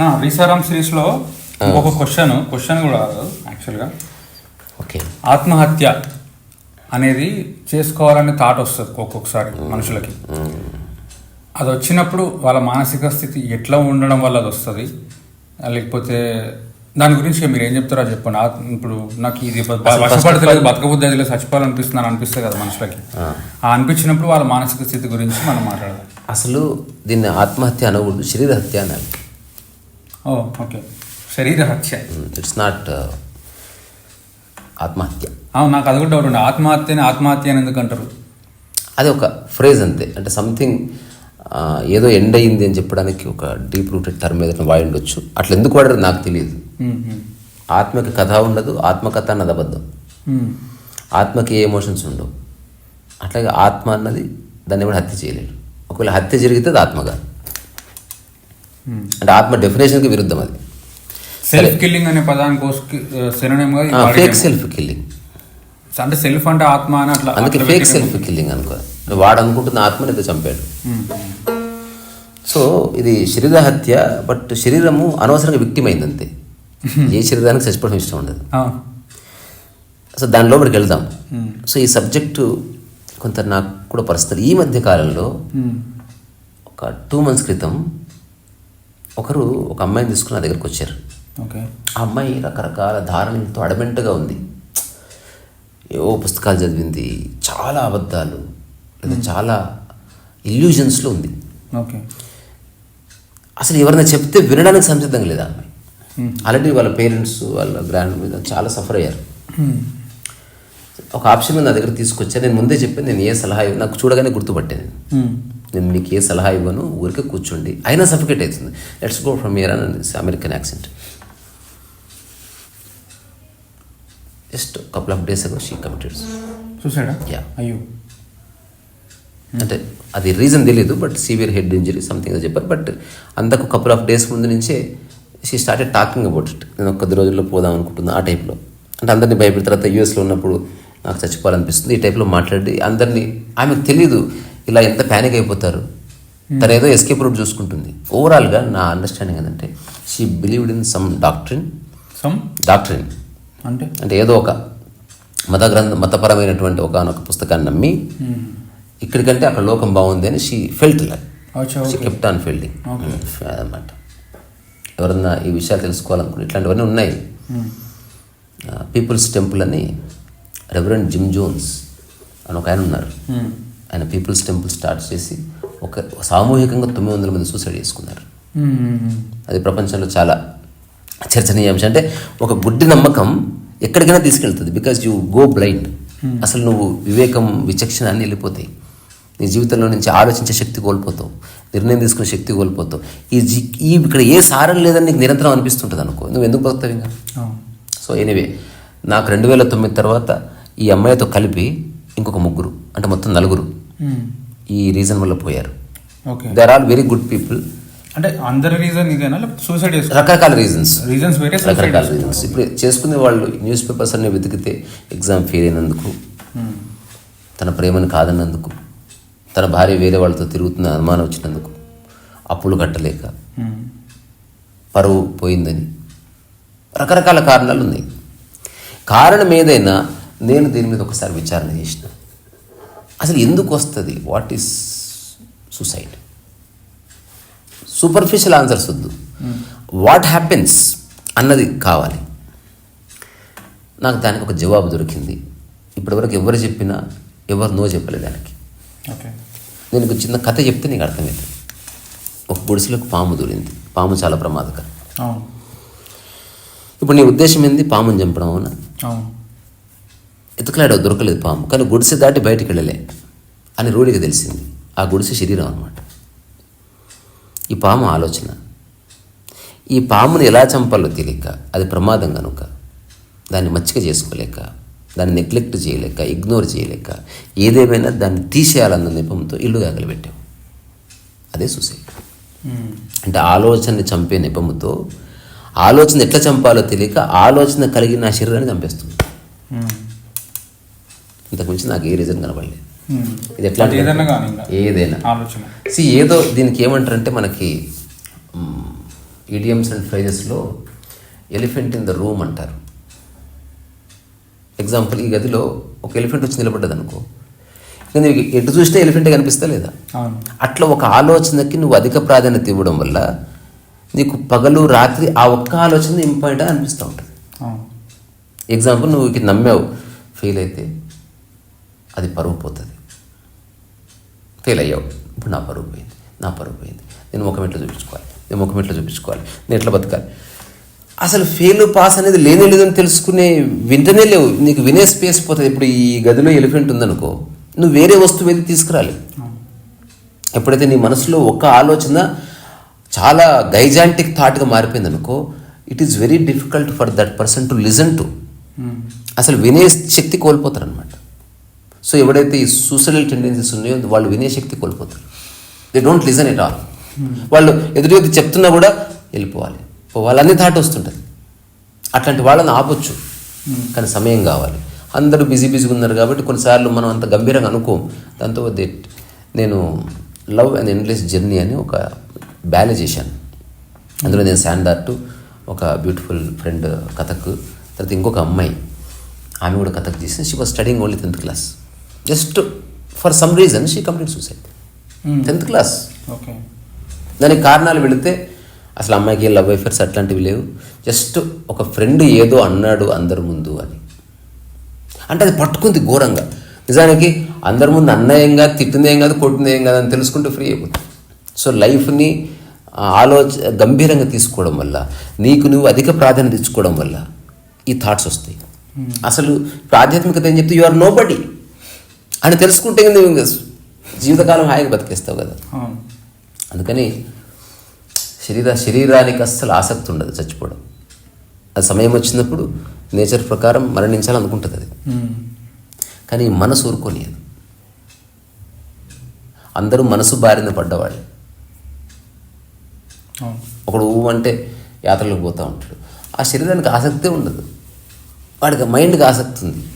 నా రీసారాం సిరీస్లో ఒక క్వశ్చన్ క్వశ్చన్ కూడా యాక్చువల్గా ఓకే. ఆత్మహత్య అనేది చేసుకోవాలనే థాట్ వస్తుంది ఒక్కొక్కసారి మనుషులకి. అది వచ్చినప్పుడు వాళ్ళ మానసిక స్థితి ఎట్లా ఉండడం వల్ల అది వస్తుంది? లేకపోతే దాని గురించి మీరు ఏం చెప్తారో చెప్పండి. ఇప్పుడు నాకు ఇది వశపడతలేదు బతకబుద్ధి అది లేదు చచ్చిపోవాలనిపిస్తుంది అని అనిపిస్తుంది కదా మనుషులకి. ఆ. అనిపించినప్పుడు వాళ్ళ మానసిక స్థితి గురించి మనం మాట్లాడదాం. అసలు దీన్ని ఆత్మహత్య అనకూడదు శరీర హత్య అనాలి. ఓకే శరీర హత్య. ఇట్స్ నాట్ ఆత్మహత్య. అవును నాకు అది కూడా డౌట్ ఆత్మహత్యని ఆత్మహత్య అని ఎందుకు అంటారు అది ఒక ఫ్రేజ్ అంతే. అంటే సంథింగ్ ఏదో ఎండ్ అయింది అని చెప్పడానికి ఒక డీప్ రూటెడ్ టర్మ్ ఏదైనా వాడి ఉండొచ్చు. అట్లా ఎందుకు వాడారో నాకు తెలియదు. ఉమ్, ఆత్మకి కథ ఉండదు ఆత్మకథ అన్నది అబద్ధం. ఉమ్, ఆత్మకి ఏ ఎమోషన్స్ ఉండవు. అట్లాగే ఆత్మ అన్నది దాన్ని కూడా హత్య చేయలేడు. ఒకవేళ హత్య జరిగితే అది ఆత్మ కాదు ఉమ్. అంటే ఆత్మ డెఫినేషన్కి విరుద్ధం అది. సెల్ఫ్ కిల్లింగ్ అనే పదానికి ఫేక్. సెల్ఫ్ కిల్లింగ్ అంటే సెల్ఫ్ అంటే ఆత్మ అని అట్లా అందుకే ఫేక్ సెల్ఫ్ కిల్లింగ్ అనుకో. వాడు అనుకుంటున్న ఆత్మని ఏదో చంపాడు. సో ఇది శరీర హత్య బట్ శరీరము అనవసరంగా విక్టిమ్ అయింది అంతే ఏ శరీరానికి చచ్చిపోవడం ఇష్టం ఉండదు. సో దాని లోపలికి వెళ్దాం. సో ఈ సబ్జెక్టు కొంత నాకు కూడా పర్సనల్ ఈ మధ్య కాలంలో ఒక టూ మంత్స్ క్రితం ఒకరు ఒక అమ్మాయిని తీసుకుని నా దగ్గరకు వచ్చారు. ఓకే. ఆ అమ్మాయి రకరకాల ధారణలతో అడమెంటగా ఉంది. ఏవో పుస్తకాలు చదివింది చాలా అబద్ధాలు లేదా చాలా ఇల్యూజన్స్లో ఉంది. ఓకే. అసలు ఎవరైనా చెప్తే వినడానికి సంసిద్ధంగా లేదు అమ్మాయి. ఆల్రెడీ వాళ్ళ పేరెంట్స్ వాళ్ళ గ్రాండ్ మీద చాలా సఫర్ అయ్యారు. ఒక ఆప్షన్ నా దగ్గర తీసుకొచ్చాను. నేను ముందే చెప్పాను నేను ఏ సలహా నాకు చూడగానే గుర్తుపట్టాను. నేను. మీకు ఏ సలహా ఇవ్వను ఊరికే కూర్చోండి. అయినా సఫికేట్ అవుతుంది. లెట్స్ గో ఫ్రమ్ ఇయర్ అని American accent just couple of days ago she committed చూసాడా Yeah. అయ్యో అంటే అది రీజన్ తెలియదు but severe head injury something అని చెప్పారు. బట్ అంతకు కపుల్ ఆఫ్ డేస్ ముందు నుంచే she started talking about it నేను కొద్ది రోజుల్లో పోదాం అనుకుంటున్నా ఆ టైప్లో. అంటే అందరినీ భయపెడిన తర్వాత యూఎస్లో ఉన్నప్పుడు నాకు చచ్చిపోవాలనిపిస్తుంది. ఈ టైప్లో మాట్లాడి అందరినీ ఆమెకు తెలియదు ఇలా ఎంత ప్యానిక్ అయిపోతారు? తను ఏదో ఎస్కేప్ రూట్ చూసుకుంటుంది. ఓవరాల్గా నా అండర్స్టాండింగ్ ఏంటంటే she believed in some doctrine some doctrine అంటే? అంటే ఏదో ఒక మత గ్రంథ మతపరమైనటువంటి ఒకనొక పుస్తకాన్ని నమ్మి ఉమ్, ఇక్కడికంటే అక్కడ లోకం బాగుంది అని she felt she kept on feeling. అదనమాట. ఎవరన్నా ఈ విషయాలు తెలుసుకోవాలనుకుంటే ఇట్లాంటివన్నీ ఉన్నాయి. పీపుల్స్ టెంపుల్ అని రెవరెండ్ జిమ్ జోన్స్ అని ఒక ఆయన ఉన్నారు. ఉమ్, ఆయన పీపుల్స్ టెంపుల్ స్టార్ట్ చేసి ఒక సామూహికంగా తొమ్మిది వందల మంది సూసైడ్ చేసుకున్నారు. అది ప్రపంచంలో చాలా చర్చనీయాంశం. అంటే ఒక గుడ్డి నమ్మకం ఎక్కడికైనా తీసుకెళ్తుంది. బికాజ్ యూ గో బ్లైండ్ అసలు నువ్వు వివేకం విచక్షణ అన్నీ వెళ్ళిపోతాయి. నీ జీవితంలో నుంచి ఆలోచించే శక్తి కోల్పోతావు. నిర్ణయం తీసుకునే శక్తి కోల్పోతావు. ఈ జీ ఈ ఇక్కడ ఏ సారం లేదని నీకు నిరంతరం అనిపిస్తుంటుంది అనుకో. నువ్వు ఎందుకు బతుకుతావు ఇంకా. సో ఎనీవే నాకు రెండు వేల తొమ్మిది తర్వాత ఈ అమ్మాయితో కలిపి ఇంకొక ముగ్గురు అంటే మొత్తం నలుగురు. ఈ రీజన్ వల్ల పోయారు. Okay. They are very good people అంటే అందరి రీజన్ ఇదేనా? సూసైడ్ రకరకాల రీజన్స్ రీజన్స్ వేరే రకరకాల రీజన్స్ ఇప్పుడు చేసుకునే వాళ్ళు న్యూస్ పేపర్స్ అన్ని వెతికితే ఎగ్జామ్ ఫెయిల్ అయినందుకు తన ప్రేమను కాదన్నందుకు తన భార్య వేరే వాళ్ళతో తిరుగుతున్న అనుమానం వచ్చినందుకు అప్పులు కట్టలేక పరువు పోయిందని రకరకాల కారణాలు ఉన్నాయి. కారణం ఏదైనా నేను దీని మీద ఒకసారి విచారణ చేసిన అసలు ఎందుకు వస్తుంది? What is suicide superficial answers వద్దు. వాట్ హ్యాపెన్స్ అన్నది కావాలి. నాకు దానికి ఒక జవాబు దొరికింది. ఇప్పటివరకు ఎవరు చెప్పినా ఎవరు నో చెప్పలేదు దానికి. ఓకే. నేను ఒక చిన్న కథ చెప్తే నీకు అర్థమైంది. ఒక గుడిసెలకు పాము దూరింది. పాము చాలా ప్రమాదకరం. ఇప్పుడు నీ ఉద్దేశం ఏంది? పాముని చంపడం అవును. ఎతుకలాడ దొరకలేదు పాము కానీ గుడిసె దాటి బయటికి వెళ్ళలే అని రూఢికి తెలిసింది. ఆ గుడిసె శరీరం అనమాట ఈ పాము ఆలోచన. ఈ పాముని ఎలా చంపాలో తెలియక అది ప్రమాదం కనుక దాన్ని మచ్చిక చేసుకోలేక దాన్ని నెగ్లెక్ట్ చేయలేక ఇగ్నోర్ చేయలేక ఏదేమైనా దాన్ని తీసేయాలన్న నెపంతో ఇల్లు దాఖలు పెట్టాం అదే సూసైడ్. ఉమ్, అంటే ఆలోచనని చంపే నెపముతో ఆలోచన ఎట్లా చంపాలో తెలియక ఆలోచన కలిగిన నా శరీరాన్ని చంపేస్తుంది. ఉమ్, ఇంతకుమించి నాకు ఏ రీజన్ కనపడలేదు ఉమ్. ఇది ఎట్లా ఏదైనా ఇంకా సి ఏదో దీనికి ఏమంటారంటే మనకి ఈడియమ్స్ అండ్ ఫ్రైజెస్లో ఎలిఫెంట్ ఇన్ ద రూమ్ అంటారు. ఎగ్జాంపుల్ ఈ గదిలో ఒక ఎలిఫెంట్ వచ్చి నిలబడ్డది అనుకో ఇంకా నీకు ఎటు చూసినా ఎలిఫెంటే కనిపిస్తా లేదా? అట్లా ఒక ఆలోచనకి నువ్వు అధిక ప్రాధాన్యత ఇవ్వడం వల్ల నీకు పగలు రాత్రి ఆ ఒక్క ఆలోచన ఇంపార్టెంట్ అనిపిస్తూ ఉంటుంది. ఎగ్జాంపుల్ నువ్వు ఇది నమ్మావు ఫెయిల్ అయితే. అది పరువు పోతుంది. ఫెయిల్ అయ్యావు. ఇప్పుడు నా పరువు పోయింది. నా పరువు పోయింది. నేను ముఖం ఎట్లా చూపించుకోవాలి? నేను ముఖం ఎట్లా చూపించుకోవాలి? నేను ఎట్లా బతకాలి? అసలు ఫెయిల్ పాస్ అనేది లేనే లేదని తెలుసుకునే వింటనే లేవు. నీకు వినే స్పేస్ పోతుంది. ఇప్పుడు ఈ గదిలో ఎలిఫెంట్ ఉందనుకో నువ్వు వేరే వస్తువు ఏది తీసుకురాలి. ఎప్పుడైతే నీ మనసులో ఒక ఆలోచన చాలా గైజాంటిక్ థాట్గా మారిపోయింది అనుకో it is very difficult for that person to listen to. అసలు వినే శక్తి కోల్పోతారు అనమాట సో ఎవడైతే ఈ సూసైడల్ టెండెన్సీస్ ఉన్నాయో వాళ్ళు వినే శక్తి కోల్పోతారు. They don't listen it all వాళ్ళు ఎదురు ఎదురు చెప్తున్నా కూడా వెళ్ళిపోవాలి. వాళ్ళన్నీ దాటి వస్తుంటుంది అట్లాంటి వాళ్ళని ఆపొచ్చు. కానీ సమయం కావాలి. అందరూ బిజీ బిజీగా ఉన్నారు కాబట్టి కొన్నిసార్లు మనం అంత గంభీరంగా అనుకోం దాంతో నేను లవ్ అండ్ ఎండ్లెస్ జర్నీ అని ఒక బ్యాలే చేశాను. అందులో నేను శాండార్టు ఒక బ్యూటిఫుల్ ఫ్రెండ్ కథక్ తర్వాత ఇంకొక అమ్మాయి. ఆమె కూడా కథక్ చేసింది. She was studying only tenth class just for some reason she complete suicide. Hmm. Tenth class. Okay దానికి కారణాలు వెళితే అసలు అమ్మాయికి లవ్ అఫేర్స్ అట్లాంటివి లేవు. జస్ట్ ఒక ఫ్రెండ్ ఏదో అన్నాడు అందరి ముందు అని. అంటే అది పట్టుకుంది ఘోరంగా. నిజానికి అందరి ముందు అన్నయంగా తిట్టిందేం కాదు కొట్టిందేం కాదు అని తెలుసుకుంటే ఫ్రీ అయిపోతుంది సో లైఫ్ని ఆలోచ గంభీరంగా తీసుకోవడం వల్ల నీకు నువ్వు అధిక ప్రాధాన్యత ఇచ్చుకోవడం వల్ల ఈ థాట్స్ వస్తాయి. అసలు ఇప్పుడు ఆధ్యాత్మికత ఏం చెప్తే యు ఆర్ నో బడీ అని తెలుసుకుంటే నువ్వు జీవితకాలం హాయిగా బతికేస్తావు కదా. అందుకని శరీర శరీరానికి అస్సలు ఆసక్తి ఉండదు చచ్చిపోవడం. అది సమయం వచ్చినప్పుడు నేచర్ ప్రకారం మరణించాలనుకుంటుంది అది. మ్మ్. కానీ మనసు ఊరుకోనియదు. అందరూ మనసు బారిన పడ్డవాళ్ళు. ఒకడు ఊ అంటే యాత్రలకు పోతూ ఉంటాడు. ఆ శరీరానికి ఆసక్తే ఉండదు. వాడికి మైండ్కి ఆసక్తి ఉంది.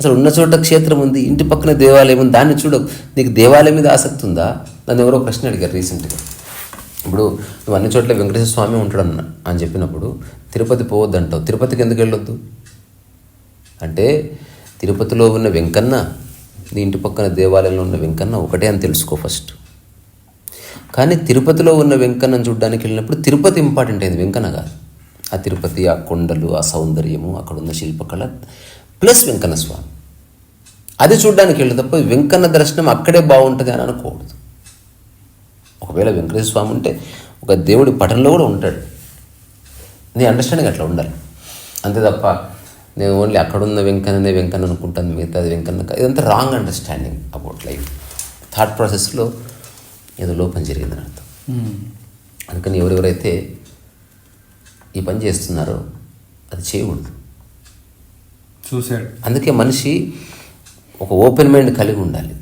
అసలు ఉన్న చోట క్షేత్రం ఉంది ఇంటి పక్కన దేవాలయం ఉంది దాన్ని చూడకు నీకు దేవాలయం మీద ఆసక్తి ఉందా? నన్ను ఎవరో ప్రశ్న అడిగారు రీసెంట్గా. ఇప్పుడు నువ్వు అన్ని చోట్ల వెంకటేశ్వర స్వామి ఉంటాడు అన్న అని చెప్పినప్పుడు తిరుపతి పోవద్దు అంటావు తిరుపతికి ఎందుకు వెళ్ళొద్దు? అంటే తిరుపతిలో ఉన్న వెంకన్న నీ ఇంటి పక్కన దేవాలయంలో ఉన్న వెంకన్న ఒకటే అని తెలుసుకో ఫస్ట్. కానీ తిరుపతిలో ఉన్న వెంకన్నను చూడడానికి వెళ్ళినప్పుడు తిరుపతి ఇంపార్టెంట్ అయింది. వెంకన్న కాదు. ఆ తిరుపతి ఆ కొండలు ఆ సౌందర్యము అక్కడ ఉన్న శిల్పకళ ప్లస్ వెంకన్న స్వామి అది చూడడానికి వెళ్ళి తప్ప వెంకన్న దర్శనం అక్కడే బాగుంటుంది అని అనుకోకూడదు. ఒకవేళ వెంకటేశ్వర స్వామి ఉంటే ఒక దేవుడి పటంలో కూడా ఉంటాడు. నీ అండర్స్టాండింగ్ అట్లా ఉండాలి. అంతే తప్ప నేను ఓన్లీ అక్కడున్న వెంకన్ననే వెంకన్న అనుకుంటాను మిగతాది వెంకన్న ఇదంతా wrong understanding about life thought ప్రాసెస్లో ఏదో లోపం జరిగిందని అర్థం. మ్మ్. అందుకని ఎవరెవరైతే ఈ పని చేస్తున్నారో అది చేయకూడదు. చూశాడు. అందుకే మనిషి ఒక ఓపెన్ మైండ్ కలిగి ఉండాలి.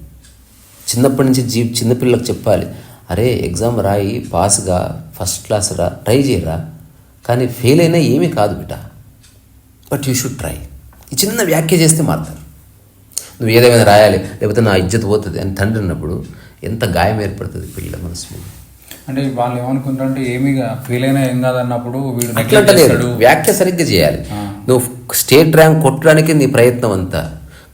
చిన్నప్పటి నుంచి జీ చిన్నపిల్లలకు చెప్పాలి అరే ఎగ్జామ్ రాయి పాస్గా ఫస్ట్ క్లాస్ రా ట్రై చేయరా? కానీ ఫెయిల్ అయినా ఏమీ కాదు బిట బట్ యూ షుడ్ ట్రై. ఈ చిన్న వ్యాఖ్య చేస్తే మారుతారు. నువ్వు ఏదేమైనా రాయాలి లేకపోతే నా ఇజ్జత్ పోతుంది అని తండ్రి అన్నప్పుడు ఎంత గాయం ఏర్పడుతుంది పిల్లల మనసు మీద. అంటే వాళ్ళు ఏమనుకుంటారంటే ఏమీగా ఫెయిల్ అయినా ఏం కాదన్నప్పుడు వీడు వ్యాఖ్య సరిగ్గా చేయాలి. నువ్వు స్టేట్ ర్యాంక్ కొట్టడానికి నీ ప్రయత్నం అంతా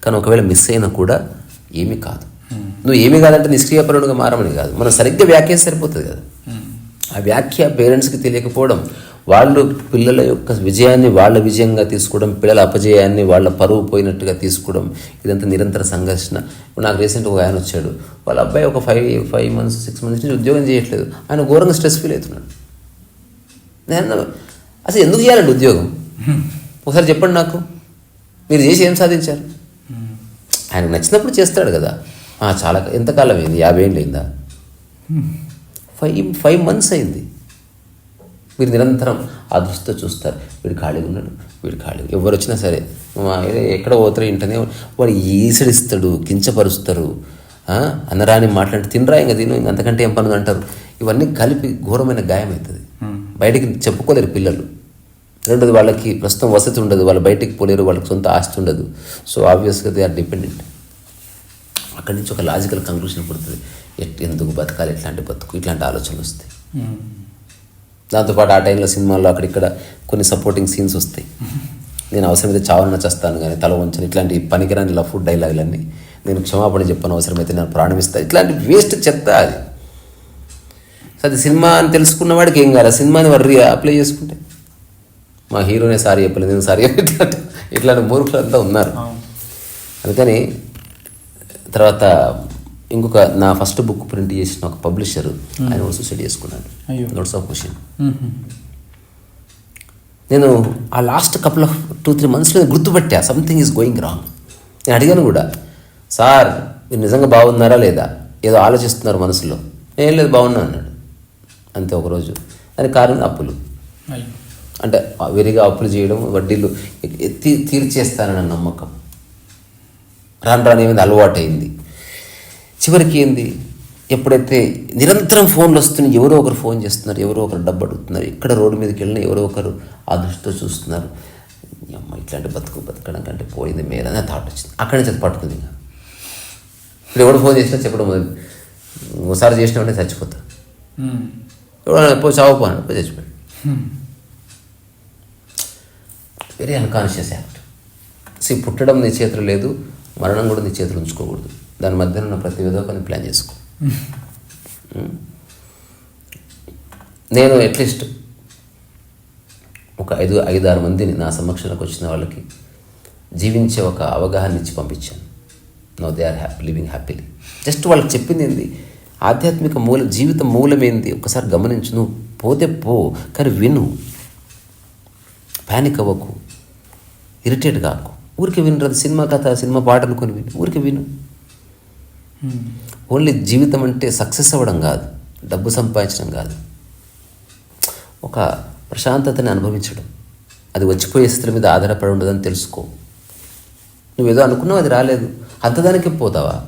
కానీ ఒకవేళ మిస్ అయినా కూడా ఏమీ కాదు. నువ్వు ఏమీ కాదంటే నిష్క్రియపరుడుగా మారమని కాదు. మనం సరిగ్గా వ్యాఖ్య సరిపోతుంది కదా. ఆ వ్యాఖ్య పేరెంట్స్కి తెలియకపోవడం వాళ్ళు పిల్లల యొక్క విజయాన్ని వాళ్ళ విజయంగా తీసుకోవడం పిల్లల అపజయాన్ని వాళ్ళ పరువు పోయినట్టుగా తీసుకోవడం ఇదంతా నిరంతర సంఘర్షణ. ఇప్పుడు నాకు రీసెంట్ ఒక ఆయన వచ్చాడు. వాళ్ళ అబ్బాయి ఒక five five months six months నుంచి ఉద్యోగం చేయట్లేదు. ఆయన ఘోరంగా స్ట్రెస్ ఫీల్ అవుతున్నాడు. నేను అసలు ఎందుకు చేయాలండి ఉద్యోగం? ఒకసారి చెప్పండి నాకు. మీరు చేసి ఏం సాధించారు? మ్మ్. ఆయనకు నచ్చినప్పుడు చేస్తాడు కదా. "ఆ, చాలా ఎంతకాలం అయింది? యాభై ఏళ్ళు అయిందా? ఫైవ్ ఫైవ్ మంత్స్ అయింది. మీరు నిరంతరం ఆ దృష్టితో చూస్తారు. వీడు ఖాళీగా ఉన్నాడు. వీడు ఖాళీ ఎవరు వచ్చినా సరే "మా ఏ- ఎక్కడ పోతారో ఇంటనే వాడు ఈసడిస్తాడు కించపరుస్తారు ఆ, అనరాని మాట్లాడి తినరా ఇంకా తిను ఇంక అంతకంటే ఏం పనులు అంటారు. ఇవన్నీ కలిపి ఘోరమైన గాయం అవుతుంది బయటికి చెప్పుకోలేరు పిల్లలు. రెండోది వాళ్ళకి ప్రస్తుతం వసతి ఉండదు. వాళ్ళు బయటికి పోలేరు. వాళ్ళకి సొంత ఆస్తి ఉండదు. సో ఆబ్వియస్గా దే ఆర్ డిపెండెంట్ అక్కడి నుంచి ఒక లాజికల్ కంక్లూషన్ పుడుతుంది. ఎట్ ఎందుకు బతకాలి? ఎట్లాంటి బతుకు? ఇట్లాంటి ఆలోచనలు వస్తాయి. దాంతోపాటు ఆ టైంలో సినిమాల్లో అక్కడిక్కడ కొన్ని సపోర్టింగ్ సీన్స్ వస్తాయి. నేను అవసరమైతే చావన చేస్తాను కానీ తల వంచను ఇట్లాంటి పనికిరాని లఫ్ డైలాగులన్నీ నేను క్షమాపణ చెప్పను అవసరమైతే నేను ప్రాణమిస్తాను ఇట్లాంటి వేస్ట్ చెత్త అది. సో అది సినిమా అని తెలుసుకున్న వాడికి ఏం కాదు. సినిమాని వాడు అప్లై చేసుకుంటే. మా హీరోనే సారీ చెప్పలేదు నేను సారీ ఇట్లాంటి ఇట్లాంటి మూర్ఖులు అంతా ఉన్నారు అందుకని తర్వాత ఇంకొక నా ఫస్ట్ బుక్ ప్రింట్ చేసిన ఒక పబ్లిషర్ ఆయన సూసైడ్ చేసుకున్నాడు. అయ్యో. నోట్స్ ఆఫ్ క్వశ్చన్ నేను ఆ last couple of two three మంత్స్లో గుర్తుపట్టా సంథింగ్ ఈజ్ గోయింగ్ రాంగ్ నేను అడిగాను కూడా సార్ మీరు నిజంగా బాగున్నారా లేదా? ఏదో ఆలోచిస్తున్నారు మనసులో. ఏం లేదు బాగున్నా అన్నాడు. అంతే ఒకరోజు. దానికి కారణం అప్పులు. అంటే విరిగా అప్పులు చేయడం వడ్డీలు తీ తీర్చేస్తానన్న నమ్మకం. రాను రాను ఏమైంది? అలవాటు అయింది చివరికి ఏంది? ఎప్పుడైతే నిరంతరం ఫోన్లు వస్తున్నాయి ఎవరో ఒకరు ఫోన్ చేస్తున్నారు ఎవరో ఒకరు డబ్బు అడుగుతున్నారు ఇక్కడ రోడ్డు మీదకి వెళ్ళినా ఎవరో ఒకరు ఆ దృష్టితో చూస్తున్నారు. అమ్మ ఇట్లాంటి బతుకు బతకడం కంటే పోయింది మేరనే థాట్ వచ్చింది. అక్కడి నుంచి అది పట్టుకుంది ఇంకా. ఇప్పుడు ఎవడు ఫోన్ చేసినా చెప్పడం మొదలు ఒకసారి చేసినప్పుడే చచ్చిపోతా. ఉమ్. ఎవడన్నా పోయి చావుపో అని పోయి చచ్చిపోయాడు వెరీ అన్కాన్షియస్ యాక్ట్ సి పుట్టడం నీ చేతిలో లేదు మరణం కూడా నీ చేతిలో ఉంచుకోకూడదు. దాని మధ్యన ఉన్న ప్రతి విధోకాన్ని ప్లాన్ చేసుకో? నేను అట్లీస్ట్ ఒక ఐదు ఐదు ఆరు మందిని నా సమక్షంలోకి వచ్చిన వాళ్ళకి జీవించే ఒక అవగాహన ఇచ్చి పంపించాను. No they are happy living happily just వాళ్ళకి చెప్పింది ఏంది? ఆధ్యాత్మిక మూల జీవిత మూలం ఏంది? ఒకసారి గమనించు. నువ్వు పోతే పో కానీ విను. ప్యానిక్ అవ్వకు. ఇరిటేట్ కాకు ఊరికి వినరు అది సినిమా కథ సినిమా పాట అనుకొని విను. ఊరికి విను. ఓన్లీ జీవితం అంటే సక్సెస్ అవ్వడం కాదు డబ్బు సంపాదించడం కాదు. ఒక ప్రశాంతతని అనుభవించడం. అది వచ్చిపోయే స్థితుల మీద ఆధారపడి ఉండదని తెలుసుకో. నువ్వేదో అనుకున్నావు అది రాలేదు. అంతదానికి పోతావా?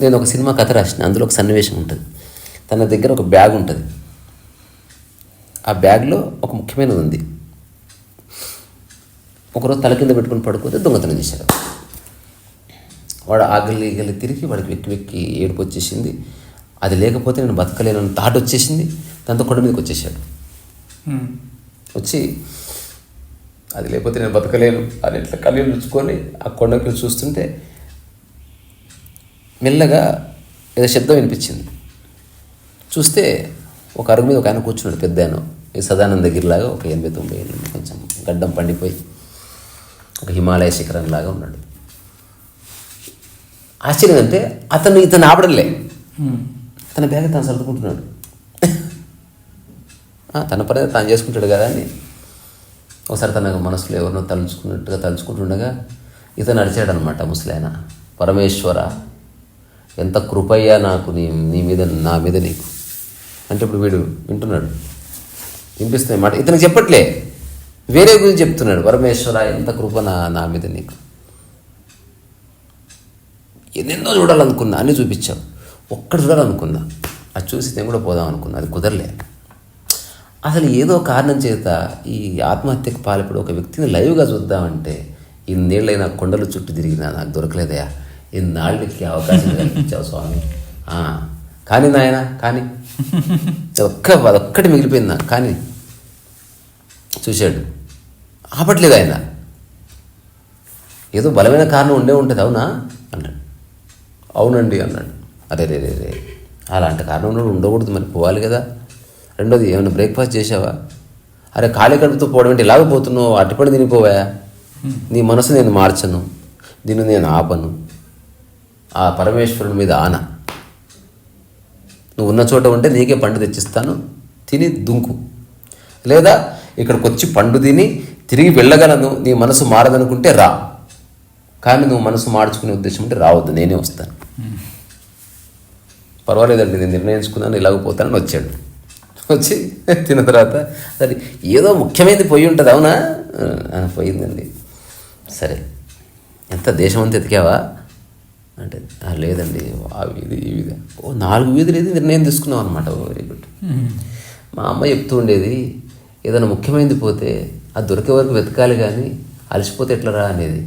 నేను ఒక సినిమా కథ రాసిన అందులో ఒక సన్నివేశం ఉంటుంది. తన దగ్గర ఒక బ్యాగ్ ఉంటుంది. ఆ బ్యాగ్లో ఒక ముఖ్యమైనది ఉంది. ఒకరోజు తల కింద పెట్టుకుని పడుకుంటే దొంగతనం చేశారు. వాడు ఆగలి గలి తిరిగి వాడికి వెక్కి వెక్కి ఏడుపు వచ్చేసింది. అది లేకపోతే నేను బతకలేనని థాట్ వచ్చేసింది. దాంతో కొండ మీదకి వచ్చేసాడు. వచ్చి అది లేకపోతే నేను బతకలేను. అని ఇట్లా కళ్ళు రుచుకొని ఆ కొండకి చూస్తుంటే మెల్లగా ఏదో శబ్దం వినిపించింది. చూస్తే ఒక అరుగు మీద ఒక ఆయన కూర్చున్నాడు పెద్ద ఆయన. ఈ సదానంద గిరిలాగా ఒక ఎనభై తొంభై కొంచెం గడ్డం పండిపోయి ఒక హిమాలయ శిఖరం లాగా ఉన్నాడు. ఆశ్చర్యం అంటే అతను ఇతను ఆపడంలే. తన బ్యాగ్ తాను సర్దుకుంటున్నాడు. తన పని తాను చేసుకుంటాడు కదా అని. ఒకసారి తన మనసులో ఎవరినో తలుచుకున్నట్టుగా తలుచుకుంటుండగా ఇతను నడిచాడు అనమాట ముసలాయన. పరమేశ్వర ఎంత కృపయ్యా నాకు నీ నీ మీద నా మీద నీకు. అంటే ఇప్పుడు వీడు వింటున్నాడు. వినిపిస్తుంది మాట. ఇతనికి చెప్పట్లే. వేరే గురించి చెప్తున్నాడు. పరమేశ్వర ఎంత కృప నా నా మీద నీకు. ఎన్నెన్నో చూడాలనుకున్నా అన్నీ చూపించావు. ఒక్కటి చూడాలనుకున్నా అది చూసి నేను కూడా పోదాం అనుకున్నా అది కుదరలే. అసలు ఏదో కారణం చేత ఈ ఆత్మహత్యకు పాల్పడి ఒక వ్యక్తిని లైవ్గా చూద్దామంటే ఇన్నేళ్ళైనా కొండలు చుట్టూ తిరిగినా నాకు దొరకలేదయా ఇన్నాళ్ళకి అవకాశం కల్పించావు స్వామి. కానీ నాయన కానీ. ఒక్క అదొక్కటి మిగిలిపోయింది నాకు కానీ. చూశాడు. ఆపట్లేదు ఆయన. ఏదో బలమైన కారణం ఉండే ఉంటుంది అవునా? అన్నాడు అవునండి అన్నాడు. అరే రే రే రే అలాంటి కారణం ఉన్నప్పుడు ఉండకూడదు మరి పోవాలి కదా. రెండోది ఏమైనా బ్రేక్ఫాస్ట్ చేసావా అరే ఖాళీ కడుపుతో పోవడం అంటే ఇలాగ పోతున్నావు? అటుపడి తినిపోవా? నీ మనసు నేను మార్చను. దీన్ని నేను ఆపను. ఆ పరమేశ్వరుని మీద ఆన. నువ్వు ఉన్న చోట ఉంటే నీకే పండు తెచ్చిస్తాను. తిని దుంకు. లేదా ఇక్కడికి వచ్చి పండు తిని తిరిగి వెళ్ళగలను. నీ మనసు మారదనుకుంటే రా. కానీ నువ్వు మనసు మార్చుకునే ఉద్దేశం ఉంటే రావద్దు. నేనే వస్తాను. పర్వాలేదండి నేను నిర్ణయించుకున్నాను ఇలాగ పోతానని వచ్చాడు. వచ్చి తిన్న తర్వాత సరే ఏదో ముఖ్యమైనది పోయి ఉంటుంది అవునా? పోయిందండి. సరే ఎంత దేశం అంతా ఎతికావా? అంటే లేదండి ఆ వీధి ఈ వీధి. ఓ నాలుగు వీధులు ఇది నిర్ణయం తీసుకున్నావు అనమాట వెరీ గుడ్. మా అమ్మ చెప్తూ ఉండేది ఏదైనా ముఖ్యమైనది పోతే అది దొరికే వరకు వెతకాలి కానీ అలసిపోతే ఎట్లా రా అనేది.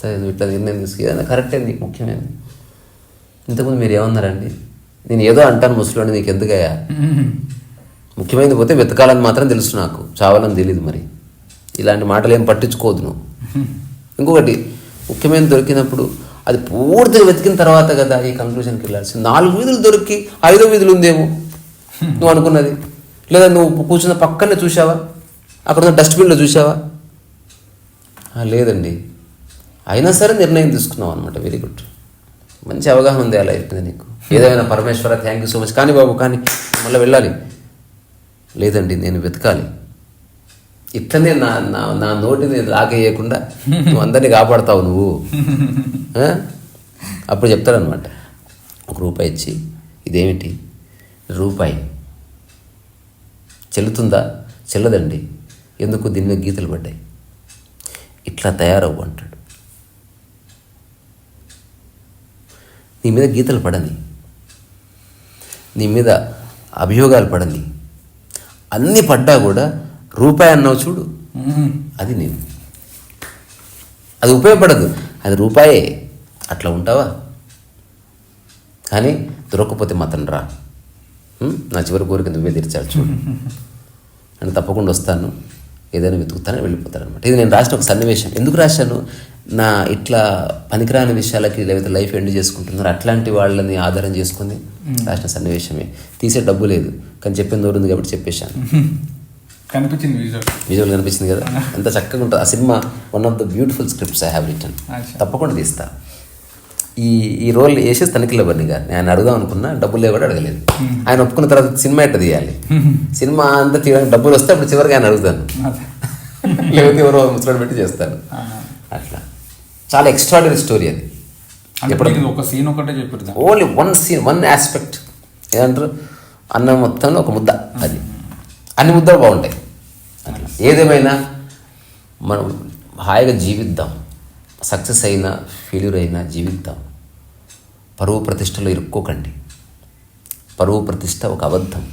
సరే నువ్వు ఇట్లా నిర్ణయం తీసుకు ఏదైనా కరెక్టే నీకు ముఖ్యమైనది. ఇంతకుముందు మీరు ఏమన్నారండి? నేను ఏదో అంటాను ముసలిని నీకు ఎందుకయ్యా? ముఖ్యమైనది పోతే వెతకాలని మాత్రం తెలుసు నాకు. చావాలని తెలియదు మరి. ఇలాంటి మాటలు ఏం పట్టించుకోదు నువ్వు. ఇంకొకటి ముఖ్యమైన దొరికినప్పుడు అది పూర్తిగా వెతికిన తర్వాత కదా ఈ కంక్లూషన్కి వెళ్ళాల్సింది నాలుగు వీధులు దొరికి ఐదో వీధులు ఉందేమో? నువ్వు అనుకున్నది. లేదా నువ్వు కూర్చున్న పక్కనే చూసావా అక్కడ ఉన్న డస్ట్బిన్లో చూసావా లేదండి. అయినా సరే నిర్ణయం తీసుకున్నావు అనమాట వెరీ గుడ్ మంచి అవగాహన ఉంది అలా అయిపోయింది నీకు. ఏదైనా Parameshwara thank you so much కానీ బాబు కానీ మళ్ళీ వెళ్ళాలి. లేదండి నేను వెతకాలి. ఇట్లనే నా నా నా నోటిని లాగేయకుండా నువ్వు అందరినీ కాపాడతావు నువ్వు. అప్పుడు చెప్తాడనమాట ఒక రూపాయి ఇచ్చి ఇదేమిటి? రూపాయి. చెల్లుతుందా? చెల్లదండి. ఎందుకు దీని మీద గీతలు పడ్డాయి? ఇట్లా తయారవ్వు అంటాడు. నీ మీద గీతలు పడని నీ మీద అభియోగాలు పడని అన్నీ పడ్డా కూడా రూపాయి అన్నావు చూడు. అది నేను. అది ఉపయోగపడదు. అది రూపాయే. అట్లా ఉంటావా? కానీ దొరకకపోతే మాత్రం రా? నా చివరి కోరిక నువ్వే తీర్చాలి చూడు. అని తప్పకుండా వస్తాను. ఏదైనా వెతుకుతానని వెళ్ళిపోతాను అనమాట ఇది నేను రాసిన ఒక సన్నివేశం. ఎందుకు రాశాను? నా ఇట్లా పనికిరాని విషయాలకి లేకపోతే లైఫ్ ఎండ్ చేసుకుంటున్నారు అట్లాంటి వాళ్ళని ఆధారం చేసుకుని రాసిన సన్నివేశమే. తీసే డబ్బు లేదు కానీ చెప్పే నోరు ఉంది కాబట్టి చెప్పేశాను. కనిపించింది విజువల్ విజువల్ కనిపించింది కదా? ఎంత చక్కగా ఉంటుంది. ఆ cinema one of the beautiful scripts I have written. తప్పకుండా తీస్తా. ఈ ఈ రోల్ వేసేసి తనిఖీల బర్ని గారు. నేను అడుగుదాం అనుకున్నా డబ్బులు లేవాడు అడగలేదు. ఆయన ఒప్పుకున్న తర్వాత సినిమా ఎట్ట తీయాలి? సినిమా అంతా తీయడానికి డబ్బులు వస్తే అప్పుడు చివరికి ఆయన అడుగుతాను. లేకపోతే ఎవరో ముసలాడు పెట్టి చేస్తాను. అట్లా. చాలా ఎక్స్ట్రాడినరీ స్టోరీ అది. ఎప్పుడు ఒక సీన్ ఒకటే చెప్పారు only one scene one aspect ఏమంటారు? అన్నం మొత్తంలో ఒక ముద్ద అది. అన్ని ముద్దలు బాగుంటాయి. ఏదేమైనా మనం హాయిగా జీవిద్దాం. సక్సెస్ అయినా ఫెయిల్యూర్ అయినా జీవిద్దాం. పరువు ప్రతిష్టలో ఇరుక్కోకండి. పరువు ప్రతిష్ట ఒక అబద్ధం.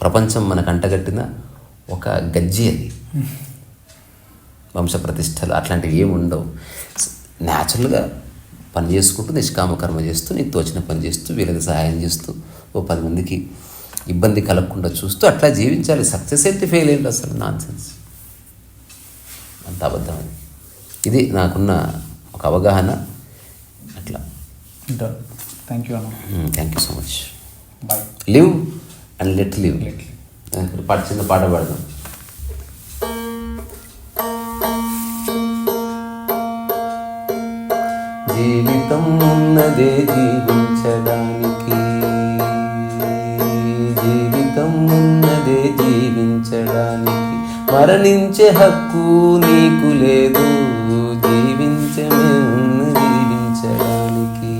ప్రపంచం మనకు అంటగట్టిన ఒక గజ్జి అది. వంశ ప్రతిష్టలు అట్లాంటివి ఏమి ఉండవు. న్యాచురల్గా పని చేసుకుంటూ నిష్కామ కర్మ చేస్తూ నీకు తోచిన పని చేస్తూ వీళ్ళకి సహాయం చేస్తూ ఓ పది మందికి ఇబ్బంది కలగకుండా చూస్తూ అట్లా జీవించాలి. సక్సెస్ ఏంటి ఫెయిల్ ఏంటి అసలు? నాన్ సెన్స్ అంత అబద్ధం అది ఇది నాకున్న ఒక అవగాహన. అట్లా. థ్యాంక్ యూ అన్న. Thank you so much bye live and let live పాట చిన్న పాట పాడదాం. జీవితం ఉన్నదే జీవించడానికి. జీవితం ఉన్నదే జీవించడానికి. మరణించే హక్కు నీకు లేదు. జీవించమే ఉన్న జీవించడానికి.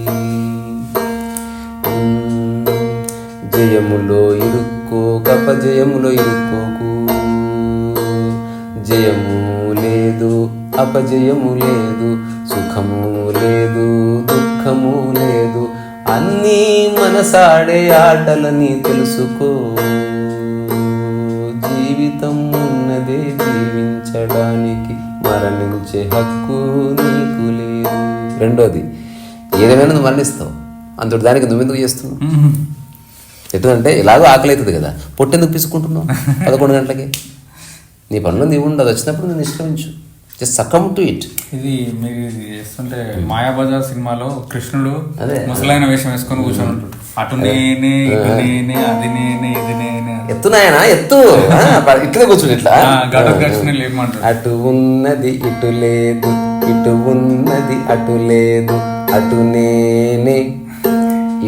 జయములో ఇరుక్కోక జయములో ఇరుక్కో అపజయము లేదు సుఖము లేదు దుఃఖము లేదు. అన్నీ మనసాడే ఆటలని తెలుసుకో. జీవితం ఉన్నదే జీవించడానికి మరణించే హక్కు నీకు లేదు. రెండోది ఏదైనా నువ్వు మరణిస్తావు. అంతటి దానికి నువ్వెందుకు చేస్తున్నావు? ఎట్లంటే ఎలాగో ఆకలి అవుతుంది కదా. పొట్టెందుకు పిసుకుంటున్నావు పదకొండు గంటలకి. నీ పనులు నీవు ఉండదు వచ్చినప్పుడు నువ్వు నిష్క్రమించు. జస్ట్ సకమ్ టు ఇట్ ఇది మీరు ఇది చేస్తుంటే మాయాబజార్ సినిమాలో కృష్ణుడు అదే. ముసలైన వేషం వేసుకొని కూర్చొని ఉంటాడు. అటు నేనే ఇటు నేనే అది నేనే ఇది నేనే ఎత్తు ఆ, ప- ఇట్లనే కూర్చుని ఇట్లా. అటు ఉన్నది ఇటు లేదు ఇటు ఉన్నది అటు లేదు అటు నేనే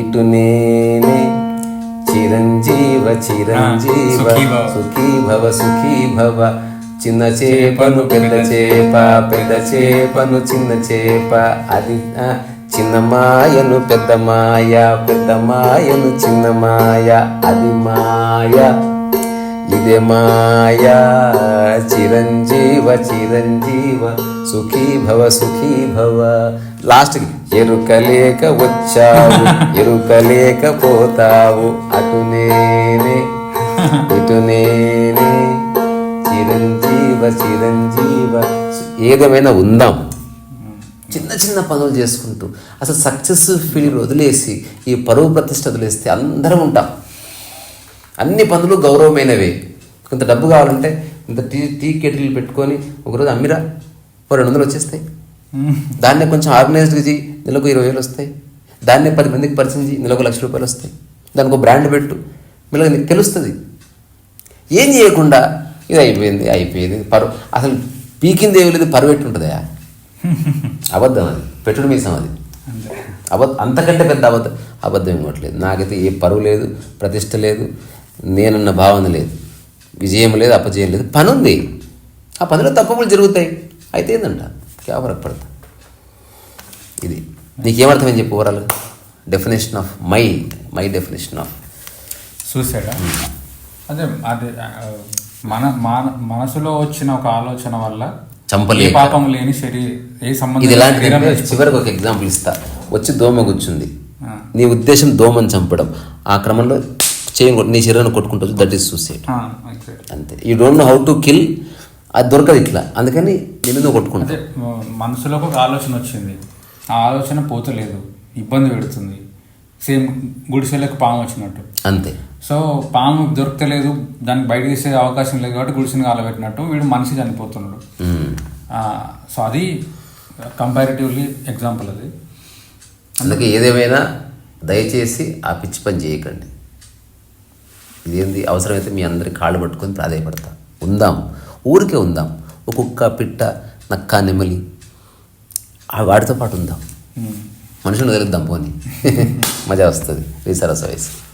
ఇటు నేనే. చిరంజీవ చిరంజీవ సుఖీ భవ. సుఖీ భవ సుఖీ భవ చిన్న చేపను పెద్ద చేప పెద్ద చేపను చిన్న చేప. అది ఆ, చిన్న మాయను పెద్ద మాయ పెద్ద మాయను చిన్న మాయ. అది మాయ ఇదే మాయ. చిరంజీవ చిరంజీవ సుఖీ భవ సుఖీ భవ లాస్ట్కి ఎరుకలేక వచ్చావు ఎరుకలేక పోతావు. అటు నేనే ఇటు నేనే. చిరంజీవ చిరంజీవ. ఏదేమైనా ఉందాం. చిన్న చిన్న పనులు చేసుకుంటూ అసలు సక్సెస్ ఫీల్డ్ వదిలేసి ఈ పరువు ప్రతిష్ట వదిలేస్తే అందరం ఉంటాం. అన్ని పనులు గౌరవమైనవే. కొంత డబ్బు కావాలంటే ఇంత టీ టీ కెటిల్ పెట్టుకొని ఒకరోజు అమ్మిరా. ఓ రెండు వందలు వచ్చేస్తాయి. దాన్నే కొంచెం ఆర్గనైజ్డ్ చేయి. నెలకు ఇరవై వేలు వస్తాయి. దాన్నే పది మందికి పరిచయం చేయి. నెలకు లక్ష రూపాయలు వస్తాయి. దానికి ఒక బ్రాండ్ పెట్టు. మెల్లగా నీకు తెలుస్తుంది. ఏం చేయకుండా ఇది అయిపోయింది. అయిపోయింది పరు అసలు పీకింది ఏమి లేదు పరువెట్టు ఉంటుందా అబద్ధం అది పెట్టుడు మీసం అది. అబద్ధం అంతకంటే పెద్ద అబద్ధం అబద్ధం ఇవ్వట్లేదు. నాకైతే ఏ పరువు లేదు ప్రతిష్ట లేదు నేనన్న భావన లేదు. విజయం లేదు అపజయం లేదు. పని ఉంది ఆ పనిలో తప్పులు జరుగుతాయి. అయితే ఏందంట? ఫరక్ పడతా? ఇది. నీకేమర్థమని చెప్పు overall definition of my my definition of సూసైడా అదే అది మన మన మనసులో వచ్చిన ఒక ఆలోచన వల్ల చంపలేక. ఏ పాపం లేని శరీరం ఏ సంబంధం ఇది చివరికి ఒక ఎగ్జాంపుల్ ఇస్తా. వచ్చి దోమ కూర్చుంది. నీ ఉద్దేశం దోమని చంపడం. ఆ క్రమంలో చేయం నీ శరీరాన్ని కొట్టుకుంటుంది దట్ ఈస్ సూసైడ్. అంతే. You don't know how to kill అది దొరకదు ఇట్లా. అందుకని నేను కొట్టుకుంటా మనసులోకి ఒక ఆలోచన వచ్చింది. ఆ ఆలోచన పోతలేదు. ఇబ్బంది పెడుతుంది. సేమ్ గుడిసెలకు పాము వచ్చినట్టు. అంతే. సో పాము దొరకలేదు దానికి బయట తీసే అవకాశం లేదు కాబట్టి గుడిసెని కాలబెట్టినట్టు వీడు మనిషి చనిపోతున్నాడు. ఆ, సో అది కంపారిటివ్లీ ఎగ్జాంపుల్ అది. అందుకే ఏదేమైనా దయచేసి ఆ పిచ్చి పని చేయకండి. ఇదేంది? అవసరమైతే మీ అందరి కాళ్ళు పట్టుకొని ప్రాధాయపడతా. ఉందాం. ఊరికే ఉందాం. ఒక కుక్క పిట్ట నక్క నెమలి ఆ వాటితో పాటు ఉందాం. ఉమ్. మనుషులు వదిలేద్దాం పోని. మజా వస్తుంది. రీసరస్ వయసు.